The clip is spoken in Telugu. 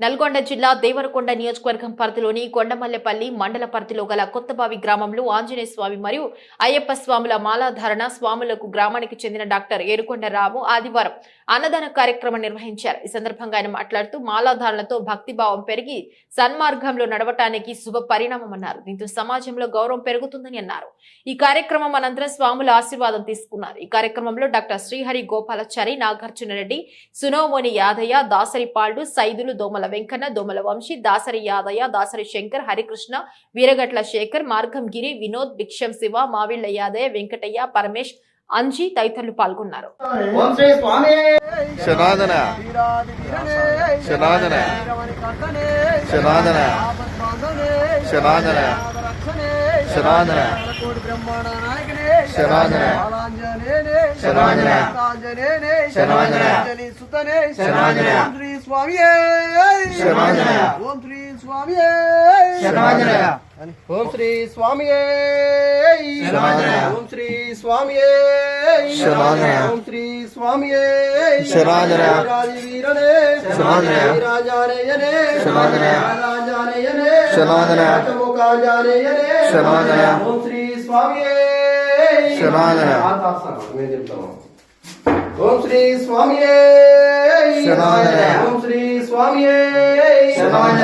నల్గొండ జిల్లా దేవరకొండ నియోజకవర్గం పరిధిలోని కొండమల్లెపల్లి మండల పరిధిలో గల కొత్తబావి గ్రామంలో ఆంజనేయ స్వామి మరియు అయ్యప్ప స్వాముల మాలాధారణ స్వాములకు గ్రామానికి చెందిన డాక్టర్ ఏరుకొండ రాము ఆదివారం అన్నదాన కార్యక్రమం నిర్వహించారు. ఈ సందర్భంగా ఆయన మాట్లాడుతూ మాలాధారణతో భక్తిభావం పెరిగి సన్మార్గంలో నడవటానికి శుభ పరిణామం అన్నారు. దీంతో సమాజంలో గౌరవం పెరుగుతుందని అన్నారు. ఈ కార్యక్రమం అనంతరం స్వాముల ఆశీర్వాదం తీసుకున్నారు. ఈ కార్యక్రమంలో డాక్టర్ శ్రీహరి గోపాలచారి నాగార్జున రెడ్డి సునోమోని యాదయ్య దాసరి పాల్డు సైదులు దోమల వెంకన్న దోమల వంశీ దాసరి యాదయ్య దాసరి శంకర్ హరికృష్ణ వీరగట్ల శేఖర్ మార్గం గిరి వినోద్ భిక్షం శివ మావిళ్ళ యాదయ్య వెంకటయ్య పరమేష్ అంజీ తదితరులు పాల్గొన్నారు. శనాదన. ಶರಣಾಂಜನ ಸಾಂಜನೇನೇ ಶರಣಾಂಜನ ಅಂಜನಿ ಸುತನೇ ಶರಣಾಂಜನ ಓಂ ಶ್ರೀ ಸ್ವಾಮಿಯೇ ಶರಣಾಂಜನ ಓಂ ಶ್ರೀ ಸ್ವಾಮಿಯೇ ಶರಣಾಂಜನ ಓಂ ಶ್ರೀ ಸ್ವಾಮಿಯೇ ಶರಣಾಂಜನ ಓಂ ಶ್ರೀ ಸ್ವಾಮಿಯೇ ಶರಣಾಂಜನ ಓಂ ಶ್ರೀ ಸ್ವಾಮಿಯೇ ಶರಣಾಂಜನ ರಾಜವೀರನೇ ಶರಣಾಂಜನ ರಾಜಾನಯನೇ ಶರಣಾಂಜನ ರಾಜಾನಯನೇ ಶರಣಾಂಜನ ಮುಖಾಂಜಾನಯನೇ ಶರಣಾಂಜನ ಓಂ ಶ್ರೀ ಸ್ವಾಮಿಯೇ శరణాగణ నేను చెప్తాను ఓం శ్రీ స్వామి ఓం శ్రీ స్వామి శరణాగణ